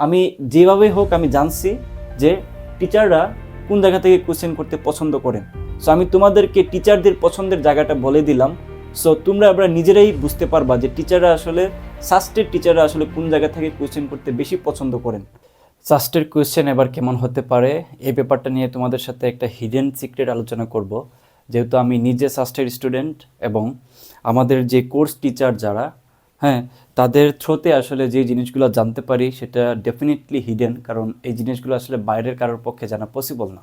আমি যেভাবে হোক আমি জানছি যে টিচাররা কোন জায়গা থেকে কোশ্চেন করতে পছন্দ করেন। সো আমি তোমাদেরকে টিচারদের পছন্দের জায়গাটা বলে দিলাম। সো তোমরা আমরা নিজেরাই বুঝতে পারবা যে টিচাররা আসলে সাস্টের টিচাররা আসলে কোন জায়গা থেকে কোশ্চেন করতে বেশি পছন্দ করেন। সাস্টের কোয়েশ্চেন এবার কেমন হতে পারে, এই ব্যাপারটা নিয়ে তোমাদের সাথে একটা হিডেন সিক্রেট আলোচনা করব। যেহেতু আমি নিজে সাস্টের স্টুডেন্ট এবং আমাদের যে কোর্স টিচার যারা হ্যাঁ তাদের থ্রোতে আসলে যে জিনিসগুলো জানতে পারি সেটা ডেফিনেটলি হিডেন কারণ এই জিনিসগুলো আসলে বাইরের কারোর পক্ষে জানা পসিবল না।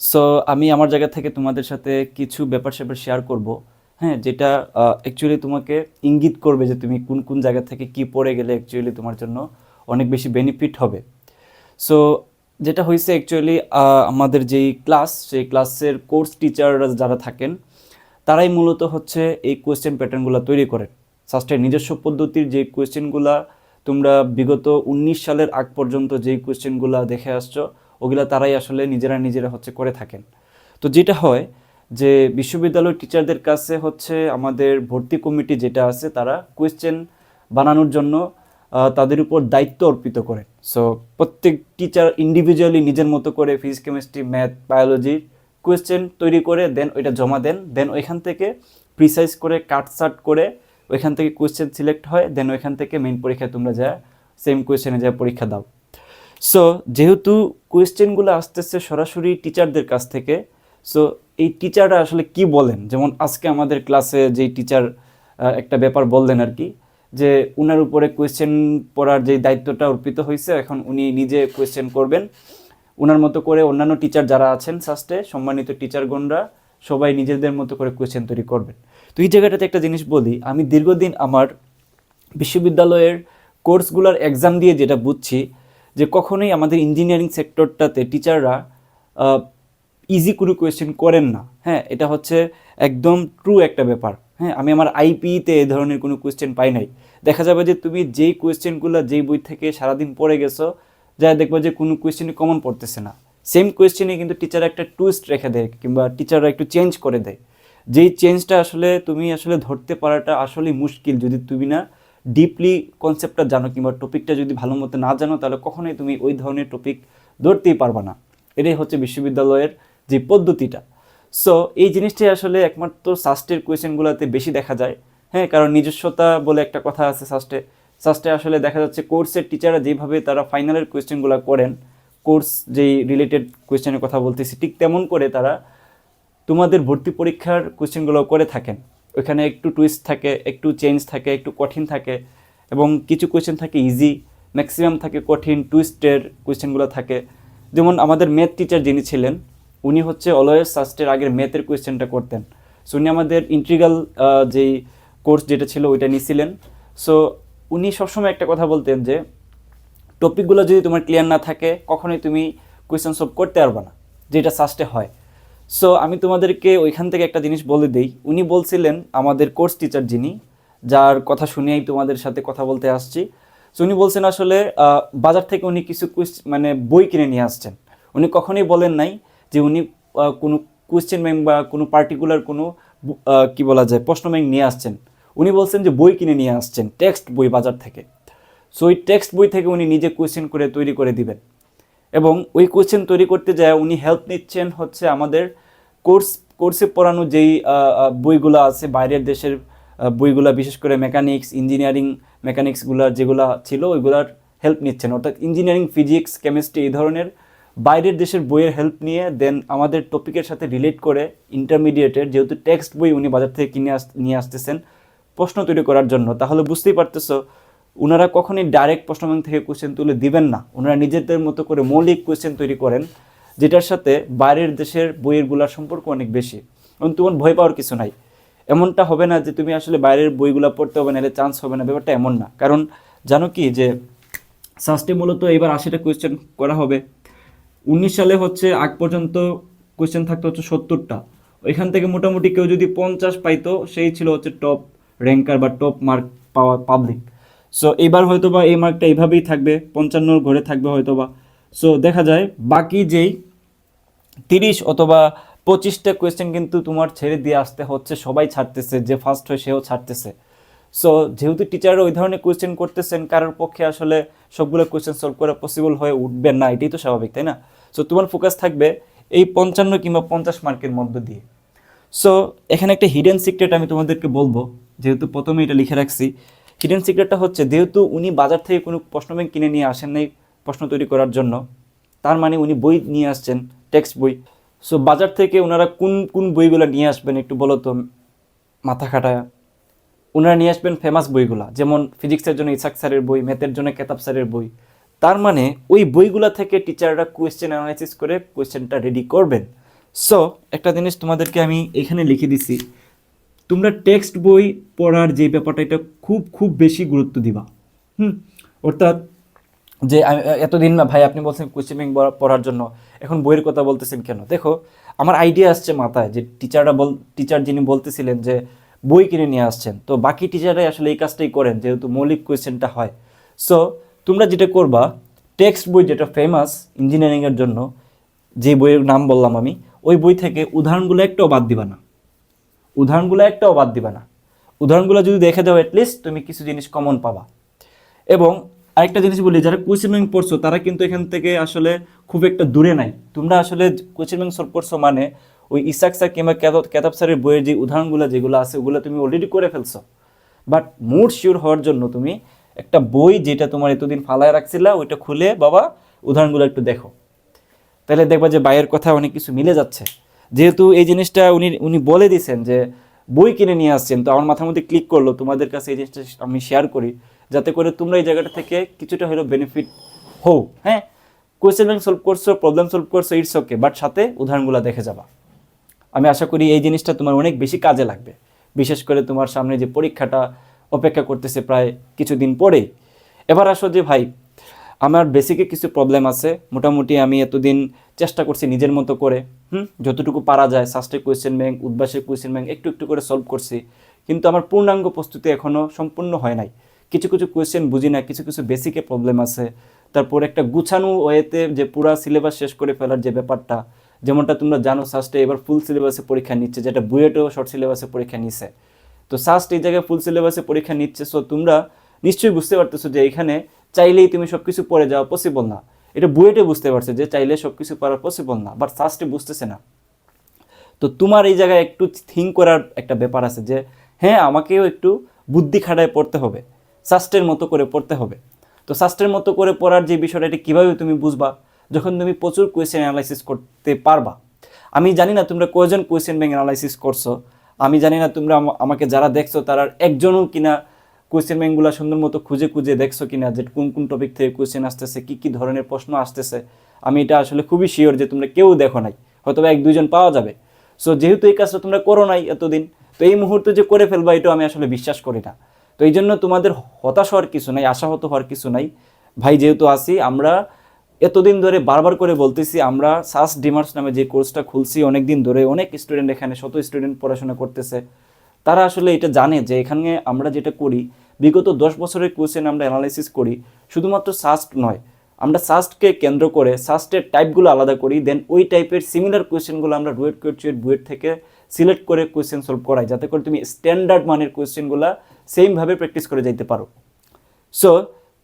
সো আমি আমার জায়গা থেকে তোমাদের সাথে কিছু ব্যাপার স্যাপার শেয়ার করব। হ্যাঁ যেটা অ্যাকচুয়ালি তোমাকে ইঙ্গিত করবে যে তুমি কোন কোন জায়গা থেকে কি পড়ে গেলে অ্যাকচুয়ালি তোমার জন্য অনেক বেশি বেনিফিট হবে। সো যেটা হয়েছে অ্যাকচুয়ালি আমাদের যেই ক্লাস সেই ক্লাসের কোর্স টিচাররা যারা থাকেন, তারাই মূলত হচ্ছে এই কোয়েশ্চেন প্যাটার্নগুলো তৈরি করেন। সাস্টের নিজস্ব পদ্ধতির যে কোয়েশ্চেনগুলা তোমরা বিগত উনিশ সালের আগ পর্যন্ত যেই কোয়েশ্চেনগুলো দেখে আসছো, ওগুলা তারাই আসলে নিজেরা নিজেরা হচ্ছে করে থাকেন। তো যেটা হয় যে বিশ্ববিদ্যালয় টিচারদের কাছে হচ্ছে আমাদের ভর্তি কমিটি যেটা আছে, তারা কোয়েশ্চেন বানানোর জন্য তাদের উপর দায়িত্ব অর্পিত করেন। সো প্রত্যেক টিচার ইন্ডিভিজুয়ালি নিজের মতো করে ফিজিক্স কেমিস্ট্রি ম্যাথ বায়োলজির কোয়েশ্চেন তৈরি করে দেন ওইটা জমা দেন দেন ওইখান থেকে প্রিসাইজ করে কাটসাট করে ওইখান থেকে কোয়েশ্চেন সিলেক্ট হয় দেন ওইখান থেকে মেইন পরীক্ষায় তোমরা যা সেম কোয়েশ্চেনে যা পরীক্ষা দাও। সো যেহেতু কোয়েশ্চেনগুলো আসতেছে সরাসরি টিচারদের কাছ থেকে সো এই টিচাররা আসলে কি বলেন? যেমন আজকে আমাদের ক্লাসে যেই টিচার একটা ব্যাপার বললেন আর কি, যে উনার উপরে কোয়েশ্চেন পড়ার যে দায়িত্বটা অর্পিত হয়েছে, এখন উনি নিজে কোয়েশ্চেন করবেন। ওনার মতো করে অন্যান্য টিচার যারা আছেন সাস্টে সম্মানিত টিচারগণরা সবাই নিজেদের মতো করে কোয়েশ্চেন তৈরি করবেন। তো এই জায়গাটাতে একটা জিনিস বলি, আমি দীর্ঘদিন আমার বিশ্ববিদ্যালয়ের কোর্সগুলোর এক্সাম দিয়ে যেটা বুঝছি, যে কখনোই আমাদের ইঞ্জিনিয়ারিং সেক্টরটাতে টিচাররা ইজি কোনো কোয়েশ্চেন করেন না। হ্যাঁ এটা হচ্ছে একদম ট্রু একটা ব্যাপার। হ্যাঁ আমি আমার আইপিতে এ ধরনের কোনো কোয়েশ্চেন পাই নাই। দেখা যাবে যে তুমি যেই কোয়েশ্চেনগুলো যেই বই থেকে সারাদিন পড়ে গেছো, যা দেখবে যে কোনো কোয়েশ্চেনই কমন পড়তেছে না। সেম কোয়েশ্চেনে কিন্তু টিচার একটা টুইস্ট রেখে দেয়, কিংবা টিচাররা একটু চেঞ্জ করে দেয়। যেই চেঞ্জটা আসলে তুমি আসলে ধরতে পারাটা আসলেই মুশকিল। যদি তুমি না ডিপলি কনসেপ্টটা জানো কিংবা টপিকটা যদি ভালো মতো না জানো, তাহলে কখনোই তুমি ওই ধরনের টপিক ধরতেই পারবা না। এটাই হচ্ছে বিশ্ববিদ্যালয়ের যে পদ্ধতিটা। সো এই জিনিসটাই আসলে একমাত্র সাস্টের কোয়েশ্চেনগুলোতে বেশি দেখা যায়। হ্যাঁ কারণ নিজস্বতা বলে একটা কথা আছে সাস্টে সাস্টে আসলে দেখা যাচ্ছে কোর্সের টিচাররা যেভাবে তারা ফাইনালের কোয়েশ্চেনগুলো করেন কোর্স যেই রিলেটেড কোয়েশ্চেনের কথা বলতেছি, ঠিক তেমন করে তারা তোমাদের ভর্তি পরীক্ষার কোশ্চেনগুলো করে থাকেন। ওইখানে একটু টুইস্ট থাকে, একটু চেঞ্জ থাকে, একটু কঠিন থাকে এবং কিছু কোয়েশ্চেন থাকে ইজি ম্যাক্সিমাম থাকে কঠিন টুইস্টের কোয়েশ্চেনগুলো থাকে। যেমন আমাদের ম্যাথ টিচার যিনি ছিলেন, উনি হচ্ছে অলওয়েজ সাস্টের আগের ম্যাথের কোয়েশ্চেনটা করতেন। সো উনি আমাদের ইন্ট্রিগাল যেই কোর্স যেটা ছিল ওইটা নিয়েছিলেন সো উনি সবসময় একটা কথা বলতেন যে টপিকগুলো যদি তোমার ক্লিয়ার না থাকে, কখনোই তুমি কোয়েশ্চেন সলভ করতে পারবে না, যেটা সাস্টে হয়। সো আমি তোমাদেরকে ওইখান থেকে একটা জিনিস বলে দিই। উনি বলছিলেন, আমাদের কোর্স টিচার যিনি, যার কথা শুনেই তোমাদের সাথে কথা বলতে আসছি। সো উনি বলছেন আসলে বাজার থেকে উনি কিছু মানে বই কিনে নিয়ে আসছেন। উনি কখনোই বলেন নাই যে উনি কোনো কোয়েশ্চেন ব্যাংক বা কোনো পার্টিকুলার কোনো কি বলা যায়, প্রশ্ন ব্যাংক নিয়ে আসছেন। উনি বলছেন যে বই কিনে নিয়ে আসছেন টেক্সট বই বাজার থেকে। সো ওই টেক্সট বই থেকে উনি নিজে কোয়েশ্চেন করে, তৈরি করে দিবেন। এবং ওই কোয়েশ্চেন তৈরি করতে যায়, উনি হেল্প নিচ্ছেন হচ্ছে আমাদের কোর্স কোর্সে পড়ানো যেই বইগুলো আছে, বাইরের দেশের বইগুলা, বিশেষ করে মেকানিক্স ইঞ্জিনিয়ারিং মেকানিক্সগুলো যেগুলা ছিল, ওইগুলার হেল্প নিচ্ছেন। অর্থাৎ ইঞ্জিনিয়ারিং ফিজিক্স কেমিস্ট্রি এই ধরনের বাইরের দেশের বইয়ের হেল্প নিয়ে দেন আমাদের টপিকের সাথে রিলেট করে ইন্টারমিডিয়েটের যেহেতু টেক্সট বই উনি বাজার থেকে কিনে আস, নিয়ে আসতেছেন প্রশ্ন তৈরি করার জন্য। তাহলে বুঝতেই পারতেছো ওনারা কখনই ডাইরেক্ট প্রশ্ন ব্যাংক থেকে কোয়েশ্চেন তুলে দিবেন না। ওনারা নিজেদের মতো করে মৌলিক কোশ্চেন তৈরি করেন, যেটার সাথে বাইরের দেশের বইয়েরগুলোর সম্পর্ক অনেক বেশি। এবং তোমার ভয় পাওয়ার কিছু নাই। এমনটা হবে না যে তুমি আসলে বাইরের বইগুলো পড়তে হবে না এলে চান্স হবে না। ব্যাপারটা এমন না। কারণ জানো কি যে সাস্টে মূলত এবার আশিটা কোয়েশ্চেন করা হবে। উনিশ সালে হচ্ছে আগ পর্যন্ত কোয়েশ্চেন থাকতো হচ্ছে সত্তরটা। ওইখান থেকে মোটামুটি কেউ যদি পঞ্চাশ পাইতো, সেই ছিল হচ্ছে টপ র্যাঙ্কার বা টপ মার্ক পাওয়া পাবলিক সো এবার হয়তো বা এই মার্কটা এইভাবেই থাকবে, পঞ্চান্নর ঘরে থাকবে হয়তো বা সো দেখা যায়, বাকি যেই তিরিশ অথবা পঁচিশটা কোয়েশ্চেন কিন্তু তোমার ছেড়ে দিয়ে আসতে হচ্ছে, সবাই ছাড়তেছে, যে ফার্স্ট হয় সেও ছাড়তেছে। সো যেহেতু টিচাররা ওই ধরনের কোয়েশ্চেন করতেছেন, কারোর পক্ষে আসলে সবগুলো কোয়েশ্চেন সলভ করা পসিবল হয়ে উঠবে না, এটাই তো স্বাভাবিক, তাই না? সো তোমার ফোকাস থাকবে এই পঞ্চান্ন কিংবা পঞ্চাশ মার্কের মধ্য দিয়ে। সো এখানে একটা হিডেন সিক্রেট আমি তোমাদেরকে বলব, যেহেতু প্রথমে এটা লিখে রাখছি। হিডেন সিক্রেটটা হচ্ছে, যেহেতু উনি বাজার থেকে কোনো প্রশ্ন ব্যাংক কিনে নিয়ে আসেন নাই প্রশ্ন তৈরি করার জন্য, তার মানে উনি বই নিয়ে আসছেন টেক্সট বই। সো বাজার থেকে ওনারা কোন কোন বইগুলো নিয়ে আসবেন একটু বলো তো, মাথা খাটায়। ওনারা নিয়ে আসবেন ফেমাস বইগুলা, যেমন ফিজিক্সের জন্য ইসাক স্যারের বই ম্যাথের জন্য কেতাব স্যারের বই। তার মানে ওই বইগুলা থেকে টিচাররা কোয়েশ্চেন অ্যানালাইসিস করে কোয়েশ্চেনটা রেডি করবেন। সো একটা জিনিস তোমাদেরকে আমি এখানে লিখে দিছি তোমরা টেক্সট বই পড়ার যে ব্যাপারটা, এটা খুব খুব বেশি গুরুত্ব দিবা। হুম? অর্থাৎ যে এতদিন না ভাই, আপনি বলছেন ব্যাংক পড়ার জন্য। এখন বইয়ের কথা বলতেছেন কেন? দেখো, আমার আইডিয়া আসছে মাথায় যে টিচাররা বল টিচার যিনি বলতেছিলেন যে বই কিনে নিয়ে আসছেন। তো বাকি টিচাররাই আসলে এই কাজটাই করেন, যেহেতু মৌলিক কোয়েশ্চেনটা হয়। সো তোমরা যেটা করবা টেক্সট বই যেটা ফেমাস ইঞ্জিনিয়ারিংয়ের জন্য, যে বইয়ের নাম বললাম আমি, ওই বই থেকে উদাহরণগুলো একটাও বাদ দিবা না। উদাহরণগুলো একটাও বাদ দিবা না। উদাহরণগুলো যদি দেখে দাও অ্যাটলিস্ট তুমি কিছু জিনিস কমন পাবা। এবং আরেকটা জিনিস বলি, যারা ব্যাংক পড়ছো, তারা কিন্তু এখান থেকে আসলে খুব একটা দূরে নাই। তোমরা আসলে ব্যাংক সলভ করছ মানে ওই ইসাক স্যার কিংবা কেতাব স্যারের বইয়ের যে উদাহরণগুলো, যেগুলো আছে, ওগুলো তুমি অলরেডি করে ফেলছো। বাট মুড শিওর হওয়ার জন্য তুমি একটা বই যেটা তোমার এতদিন ফালায় রাখছিলা, ওইটা খুলে বাবা, উদাহরণগুলো একটু দেখো। তাহলে দেখবা যে বাইয়ের কথা অনেক কিছু মিলে যাচ্ছে। যেহেতু এই জিনিসটা উনি উনি বলে দিয়েছেন যে, বই কিনে নিয়ে আসছেন, তো আমার মাথার মধ্যে ক্লিক করল, তোমাদের কাছে এই জিনিসটা আমি শেয়ার করি, যাতে করে তোমরা এই জায়গাটা থেকে কিছুটা হলেও বেনিফিট হও। হ্যাঁ? কোয়েশ্চেন ব্যাংক সলভ করছ প্রবলেম সলভ করছ ইটস ওকে বাট সাথে উদাহরণগুলো দেখে যাবা। আমি আশা করি এই জিনিসটা তোমার অনেক বেশি কাজে লাগবে। বিশেষ করে তোমার সামনে যে পরীক্ষাটা অপেক্ষা করতেছে প্রায় কিছুদিন পরেই। এবার আসো যে ভাই আমার বেসিকে কিছু প্রবলেম আছে। মোটামুটি আমি এতদিন চেষ্টা করছি নিজের মতো করে, হুম? যতটুকু পারা যায় সাস্টে কোয়েশ্চেন ব্যাংক উদ্বাসের কোয়েশ্চেন ব্যাংক একটু একটু করে সলভ করছি। কিন্তু আমার পূর্ণাঙ্গ প্রস্তুতি এখনও সম্পূর্ণ হয় নাই। কিছু কিছু কোয়েশ্চেন বুঝি না, কিছু কিছু বেসিকে প্রবলেম আছে। তারপর একটা গুছানো ওয়েতে যে পুরা সিলেবাস শেষ করে ফেলার যে ব্যাপারটা, যেমনটা তোমরা জানো সাস্টে এবার ফুল সিলেবাসে পরীক্ষা নিচ্ছে, যেটা বুয়েটেও শর্ট সিলেবাসে পরীক্ষা নিচ্ছে তো সাস্ট এই জায়গায় ফুল সিলেবাসে পরীক্ষা নিচ্ছে সো তোমরা নিশ্চয়ই বুঝতে পারতেছো যে এখানে চাইলেই তুমি সব কিছু পড়ে যাওয়া পসিবল না। এটা বুয়েটে বুঝতে পারছে যে চাইলে সব কিছু পড়া পসিবল না বাট সাস্টে বুঝতেছে না। তো তোমার এই জায়গায় একটু থিঙ্ক করার একটা ব্যাপার আছে যে হ্যাঁ আমাকেও একটু বুদ্ধি খাটায় পড়তে হবে সাস্টের মতো করে পড়তে হবে। তো সাস্টের মতো করে পড়ার যে বিষয়টা, এটা কীভাবে তুমি বুঝবা? যখন তুমি প্রচুর কোয়েশ্চেন অ্যানালাইসিস করতে পারবা। আমি জানি না তোমরা কয়জন কোয়েশ্চেন ব্যাংক অ্যানালাইসিস করছ। আমি জানি না তোমরা আমাকে যারা দেখছ তারা একজনও কিনা কোয়েশ্চেন ব্যাংকগুলো সুন্দর মতো খুঁজে খুঁজে দেখছ কিনা যে কোন কোন টপিক থেকে কোয়েশ্চেন আসতেছে, কী কী ধরনের প্রশ্ন আসতেছে? আমি এটা আসলে খুবই শিওর যে তোমরা কেউ দেখো নাই হয়তো এক দুইজন পাওয়া যাবে। সো যেহেতু এই কাজটা তোমরা করো নাই এতদিন, তো এই মুহূর্তে যে করে ফেলবা, এটাও আমি আসলে বিশ্বাস করি না। তো এই জন্য তোমাদের হতাশ হওয়ার কিছু নাই, আশাহত হওয়ার কিছু নাই। ভাই, যেহেতু আসি আমরা এতদিন ধরে বারবার করে বলতেছি, আমরা সাস ডিমার্স নামে যে কোর্সটা খুলছি অনেক দিন ধরে অনেক স্টুডেন্ট এখানে, শত স্টুডেন্ট পড়াশোনা করতেছে। তারা আসলে এটা জানে যে এখানে আমরা যেটা করি বিগত দশ বছরের কোয়েশ্চেন আমরা অ্যানালাইসিস করি, শুধুমাত্র সাস্ট নয়, আমরা সাস্টকে কেন্দ্র করে সাস্টের টাইপগুলো আলাদা করি দেন ওই টাইপের সিমিলার কোয়েশ্চেনগুলো আমরা রুয়েট কোয়েশ্চেন বুয়েট থেকে সিলেক্ট করে কোয়েশ্চেন সলভ করাই, যাতে করে তুমি স্ট্যান্ডার্ড মানের কোয়েশ্চেনগুলো সেমভাবে প্র্যাকটিস করে যাইতে পারো। সো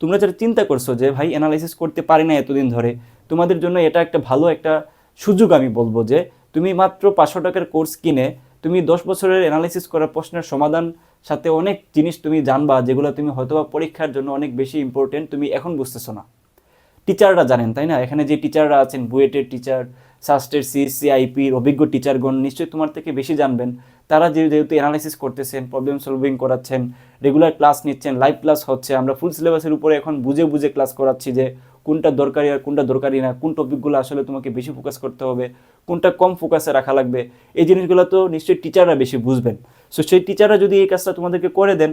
তোমরা যারা চিন্তা করছ যে, ভাই অ্যানালাইসিস করতে পারি না এতদিন ধরে, তোমাদের জন্য এটা একটা ভালো একটা সুযোগ আমি বলব যে, তুমি মাত্র পাঁচশো টাকার কোর্স কিনে, তুমি দশ বছরের অ্যানালাইসিস করা প্রশ্নের সমাধান সাথে অনেক জিনিস তুমি জানবা যেগুলো তুমি হয়তোবা পরীক্ষার জন্য অনেক বেশি ইম্পর্টেন্ট তুমি এখন বুঝতেছো না। টিচাররা জানেন, তাই না? এখানে যে টিচাররা আছেন, বুয়েটের টিচার, সাস্টের সিএসসি আইপির অভিজ্ঞ টিচারগণ নিশ্চয়ই তোমার থেকে বেশি জানবেন। তারা যেহেতু অ্যানালাইসিস করতেছেন প্রবলেম সলভিং করাচ্ছেন রেগুলার ক্লাস নিচ্ছেন লাইভ ক্লাস হচ্ছে, আমরা ফুল সিলেবাসের উপরে এখন বুঝে বুঝে ক্লাস করাচ্ছি যে কোনটা দরকারি আর কোনটা দরকারি না, কোন টপিকগুলো আসলে তোমাকে বেশি ফোকাস করতে হবে, কোনটা কম ফোকাসে রাখা লাগবে, এই জিনিসগুলো তো নিশ্চয়ই টিচাররা বেশি বুঝবেন। সো সেই টিচাররা যদি এই কাজটা তোমাদেরকে করে দেন,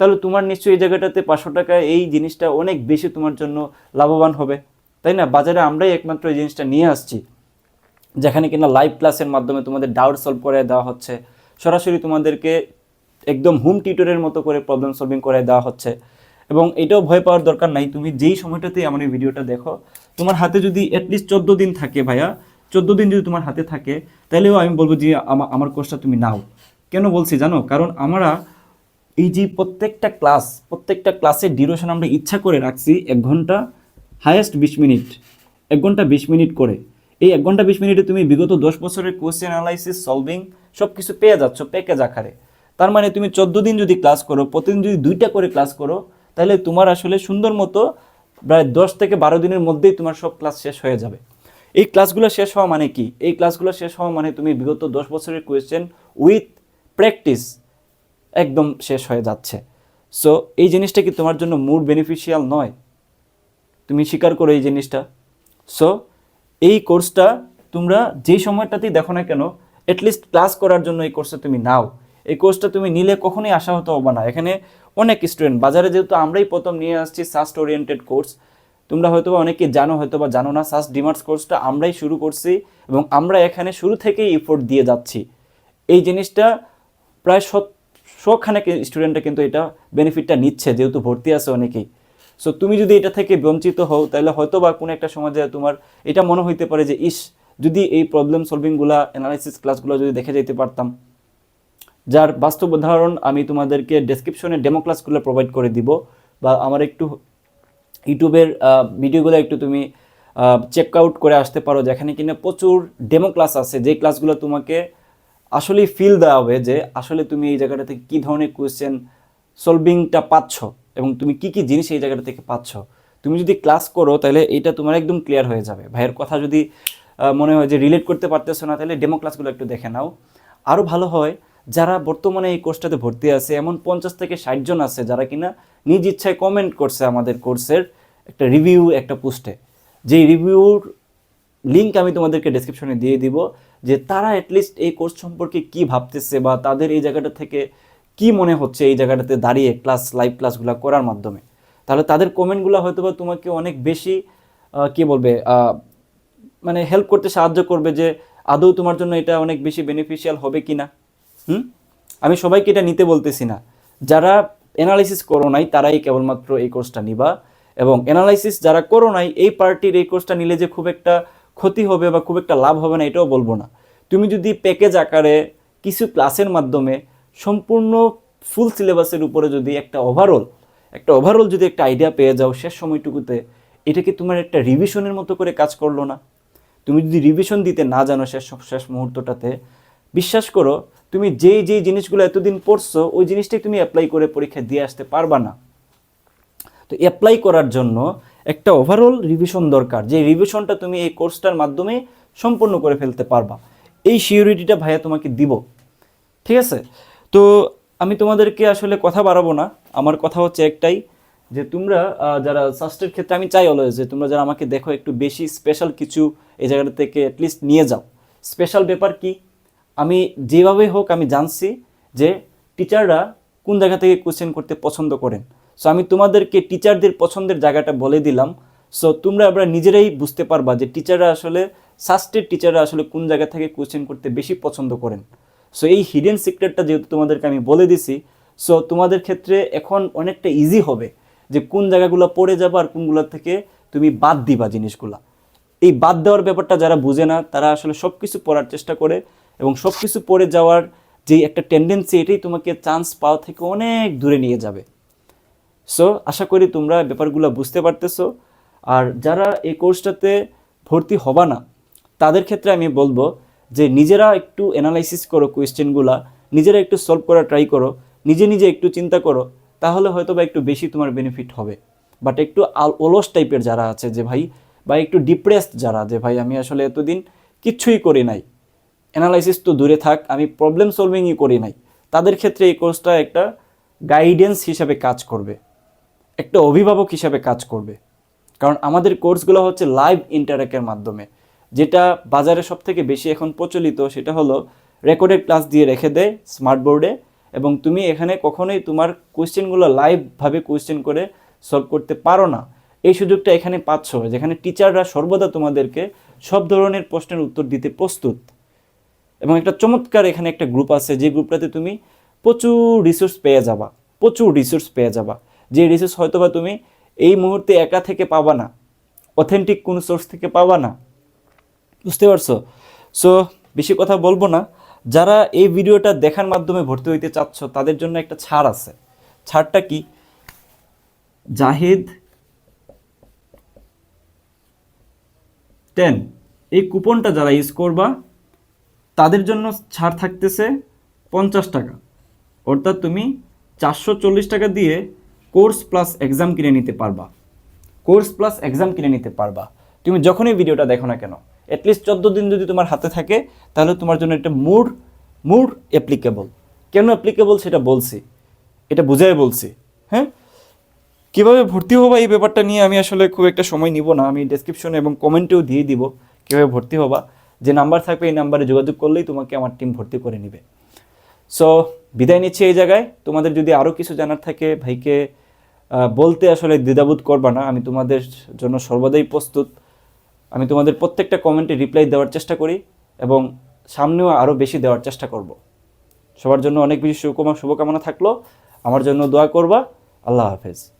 তাহলে তোমার নিশ্চয়ই এই জায়গাটাতে পাঁচশো টাকা এই জিনিসটা অনেক বেশি তোমার জন্য লাভবান হবে। তাই না? বাজারে আমরাই একমাত্র এই জিনিসটা নিয়ে আসছি, যেখানে কিনা লাইভ ক্লাসের মাধ্যমে তোমাদের ডাউট সলভ করে দেওয়া হচ্ছে, সরাসরি তোমাদেরকে একদম হোম টিউটরের মতো করে প্রবলেম সলভিং করে দেওয়া হচ্ছে। এবং এটাও ভয় পাওয়ার দরকার নাই, তুমি যেই সময়টাতে আমার এই ভিডিওটা দেখো, তোমার হাতে যদি অ্যাটলিস্ট চোদ্দ দিন থাকে ভাইয়া, চোদ্দ দিন যদি তোমার হাতে থাকে তাহলেও আমি বলব যে আমার কোর্সটা তুমি নাও। কেন বলছি জানো? কারণ আমরা এই যে প্রত্যেকটা ক্লাস প্রত্যেকটা ক্লাসের ডিউরেশন আমরা ইচ্ছা করে রাখছি এক ঘণ্টা হায়েস্ট বিশ মিনিট এক ঘণ্টা বিশ মিনিট করে। এই এক ঘণ্টা বিশ মিনিটে তুমি বিগত দশ বছরের কোয়েশ্চেন অ্যানালাইসিস সলভিং সব কিছু পেয়ে যাচ্ছ প্যাকেজ আকারে। তার মানে তুমি চোদ্দ দিন যদি ক্লাস করো, প্রতিদিন যদি দুইটা করে ক্লাস করো, তাহলে তোমার আসলে সুন্দর মতো প্রায় দশ থেকে বারো দিনের মধ্যেই তোমার সব ক্লাস শেষ হয়ে যাবে। এই ক্লাসগুলো শেষ হওয়া মানে কি? এই ক্লাসগুলো শেষ হওয়া মানে তুমি বিগত দশ বছরের কোয়েশ্চেন উইথ প্র্যাকটিস একদম শেষ হয়ে যাচ্ছে। সো এই জিনিসটা কি তোমার জন্য মোর বেনিফিশিয়াল নয়? তুমি স্বীকার করো এই জিনিসটা। সো এই কোর্সটা তোমরা যেই সময়টাতেই দেখো না কেন অ্যাটলিস্ট ক্লাস করার জন্য এই কোর্সটা তুমি নাও। এই কোর্সটা তুমি নিলে কখনোই আশা হতে হবে না। এখানে অনেক স্টুডেন্ট বাজারে যেহেতু আমরাই প্রথম নিয়ে আসছি সাস্ট ওরিয়েন্টেড কোর্স তোমরা হয়তো অনেকে জানো হয়তো বা জানো না সাস্ট ডিমার্স কোর্সটা আমরাই শুরু করছি এবং আমরা এখানে শুরু থেকেই এফোর্ট দিয়ে যাচ্ছি। এই জিনিসটা প্রায় শখানেক স্টুডেন্টরা কিন্তু এটা বেনিফিটটা নিচ্ছে, যেহেতু ভর্তি আছে অনেকেই। সো তুমি যদি এটা থেকে বঞ্চিত হও, তাহলে হয়তো বা কোনো একটা সমাজে তোমার, এটা মনে হইতে পারে যে, ইস, যদি এই প্রবলেম সলভিংগুলা অ্যানালাইসিস ক্লাসগুলো যদি দেখে যেতে পারতাম। যার বাস্তব উদাহরণ আমি তোমাদেরকে ডেসক্রিপশনে ডেমো ক্লাসগুলো প্রোভাইড করে দিব, বা আমার একটু ইউটিউবের ভিডিওগুলো একটু তুমি চেক আউট করে আসতে পারো, যেখানে কিনা প্রচুর ডেমো ক্লাস আছে যে ক্লাসগুলো তোমাকে আসলেই ফিল দেওয়া হবে যে আসলে তুমি এই জায়গাটা থেকে কী ধরনের কোয়েশ্চেন সলভিংটা পাচ্ছ এবং তুমি কি কি জিনিস এই জায়গাটা থেকে পাচ্ছ। তুমি যদি ক্লাস করো, তাহলে এটা তোমার একদম ক্লিয়ার হয়ে যাবে। ভাইয়ের কথা যদি মনে হয় যে রিলেট করতে পারতেছো না, তাহলে ডেমো ক্লাসগুলো একটু দেখে নাও। আরও ভালো হয়, যারা বর্তমানে এই কোর্সটাতে ভর্তি আছে, এমন পঞ্চাশ থেকে ষাট জন আছে যারা কিনা নিজ ইচ্ছায় কমেন্ট করছে আমাদের কোর্সের একটা রিভিউ একটা পোস্টে যেই রিভিউর লিঙ্ক আমি তোমাদেরকে ডেসক্রিপশনে দিয়ে দিব। যে তারা অ্যাটলিস্ট এই কোর্স সম্পর্কে কি ভাবতেছে বা তাদের এই জায়গাটা থেকে কি মনে হচ্ছে এই জায়গাটাতে দাঁড়িয়ে ক্লাস লাইভ ক্লাসগুলো করার মাধ্যমে? তাহলে তাদের কমেন্টগুলো হয়তো বা তোমাকে অনেক বেশি কি বলবে মানে হেল্প করতে সাহায্য করবে যে আদৌ তোমার জন্য এটা অনেক বেশি বেনিফিশিয়াল হবে কি না হুম? আমি সবাইকে এটা নিতে বলতেছি না। যারা অ্যানালাইসিস করো নাই, তারাই কেবলমাত্র এই কোর্সটা নিবা। এবং অ্যানালাইসিস যারা করো নাই, এই পার্টির এই কোর্সটা নিলে যে খুব একটা ক্ষতি হবে বা খুব একটা লাভ হবে না, এটাও বলব না। তুমি যদি প্যাকেজ আকারে কিছু ক্লাসের মাধ্যমে সম্পূর্ণ ফুল সিলেবাসের উপরে যদি একটা ওভারঅল একটা ওভারঅল যদি একটা আইডিয়া পেয়ে যাও শেষ সময়টুকুতে, এটা কি তোমার একটা রিভিশনের মতো করে কাজ করল না? তুমি যদি রিভিশন দিতে না জানো শেষ শেষ মুহূর্তটাতে, বিশ্বাস করো, তুমি যেই যেই জিনিসগুলো এতদিন পড়ছো, ওই জিনিসটাই তুমি অ্যাপ্লাই করে পরীক্ষা দিয়ে আসতে পারবা না। তো অ্যাপ্লাই করার জন্য একটা ওভারঅল রিভিশন দরকার। যে রিভিশনটা তুমি এই কোর্সটার মাধ্যমে সম্পূর্ণ করে ফেলতে পারবা। এই সিউরিটিটা ভাইয়া তোমাকে দিব। ঠিক আছে? তো আমি তোমাদেরকে আসলে কথা বাড়াবো না। আমার কথা হচ্ছে একটাই যে তোমরা যারা সাস্টের ক্ষেত্রে, আমি চাই অলওয়েজ যে তোমরা যারা আমাকে দেখো একটু বেশি স্পেশাল কিছু এই জায়গাটা থেকে অ্যাটলিস্ট নিয়ে যাও। স্পেশাল ব্যাপার কি? আমি যেভাবে হোক আমি জানছি যে টিচাররা কোন জায়গা থেকে কোশ্চেন করতে পছন্দ করেন। সো আমি তোমাদেরকে টিচারদের পছন্দের জায়গাটা বলে দিলাম। সো তোমরা আবার নিজেরাই বুঝতে পারবা যে টিচাররা আসলে সাস্টের টিচাররা আসলে কোন জায়গা থেকে কোশ্চেন করতে বেশি পছন্দ করেন। সো এই হিডেন সিক্রেটটা যেহেতু তোমাদেরকে আমি বলে দিছি সো তোমাদের ক্ষেত্রে এখন অনেকটা ইজি হবে যে কোন জায়গাগুলো পড়ে যাবে আর কোনগুলো থেকে তুমি বাদ দিবা জিনিসগুলা। এই বাদ দেওয়ার ব্যাপারটা যারা বুঝে না, তারা আসলে সব কিছু পড়ার চেষ্টা করে এবং সব কিছু পড়ে যাওয়ার যে একটা টেন্ডেন্সি এটাই তোমাকে চান্স পাওয়া থেকে অনেক দূরে নিয়ে যাবে। সো আশা করি তোমরা ব্যাপারগুলো বুঝতে পারতেছো। আর যারা এই কোর্সটাতে ভর্তি হবা না, তাদের ক্ষেত্রে আমি বলব যে নিজেরা একটু অ্যানালাইসিস করো কোয়েশ্চেনগুলা নিজেরা একটু সলভ করার ট্রাই করো, নিজে নিজে একটু চিন্তা করো, তাহলে হয়তো বা একটু বেশি তোমার বেনিফিট হবে। বাট একটু অলস টাইপের যারা আছে যে ভাই, বা একটু ডিপ্রেসড যারা, যে ভাই আমি আসলে এতদিন কিচ্ছুই করি নাই। অ্যানালাইসিস তো দূরে থাক, আমি প্রবলেম সলভিংই করি নাই। তাদের ক্ষেত্রে এই কোর্সটা একটা গাইডেন্স হিসাবে কাজ করবে। একটা অভিভাবক হিসাবে কাজ করবে। কারণ আমাদের কোর্সগুলো হচ্ছে লাইভ ইন্টারেক্টের মাধ্যমে। যেটা বাজারে সব থেকে বেশি এখন প্রচলিত সেটা হলো রেকর্ডেড ক্লাস দিয়ে রেখে দেয় স্মার্ট বোর্ডে এবং তুমি এখানে কখনোই তোমার কোয়েশ্চেনগুলো লাইভভাবে কোয়েশ্চেন করে সলভ করতে পারো না। এই সুযোগটা এখানে পাচ্ছ, যেখানে টিচাররা সর্বদা তোমাদেরকে সব ধরনের প্রশ্নের উত্তর দিতে প্রস্তুত। এবং একটা চমৎকার এখানে একটা গ্রুপ আছে, যে গ্রুপটাতে তুমি প্রচুর রিসোর্স পেয়ে যাবা, প্রচুর রিসোর্স পেয়ে যাবা। যে রিসোর্স হয়তো বা তুমি এই মুহূর্তে একা থেকে পাবা না অথেন্টিক কোনো সোর্স থেকে পাবা না, বুঝতে পারছ? সো বেশি কথা বলব না। যারা এই ভিডিওটা দেখার মাধ্যমে ভর্তি হইতে চাচ্ছ, তাদের জন্য একটা ছাড় আছে। ছাড়টা কি? জাহিদ টেন এই কুপনটা যারা ইউজ করবা, তাদের জন্য ছাড় থাকতেছে পঞ্চাশ টাকা। অর্থাৎ তুমি চারশো চল্লিশ টাকা দিয়ে কোর্স প্লাস এক্সাম কিনে নিতে পারবা। কোর্স প্লাস এক্সাম কিনে নিতে পারবা। তুমি যখনই ভিডিওটা দেখো না কেন অ্যাটলিস্ট চোদ্দ দিন যদি তোমার হাতে থাকে, তাহলে তোমার জন্য একটা মুড মুড অ্যাপ্লিকেবল কেন অ্যাপ্লিকেবল সেটা বলছি, এটা বুঝাই বলছি হ্যাঁ? কীভাবে ভর্তি হবা এই ব্যাপারটা নিয়ে আমি আসলে খুব একটা সময় নিব না। আমি ডেসক্রিপশনে এবং কমেন্টেও দিয়ে দিব কীভাবে ভর্তি হবা। যে নাম্বার থাকবে এই নাম্বারে যোগাযোগ করলেই তোমাকে আমার টিম ভর্তি করে নেবে। সো বিদায় নিচ্ছি এই জায়গায়। তোমাদের যদি আরও কিছু জানার থাকে, ভাইকে বলতে আসলে দ্বিধাবোধ করবা না। আমি তোমাদের জন্য সর্বদাই প্রস্তুত। আমি তোমাদের প্রত্যেকটা কমেন্টে রিপ্লাই দেওয়ার চেষ্টা করি এবং সামনেও আরও বেশি দেওয়ার চেষ্টা করব। সবার জন্য অনেক বেশি শুভকামনা শুভকামনা থাকল। আমার জন্য দোয়া করবা। আল্লাহ হাফেজ।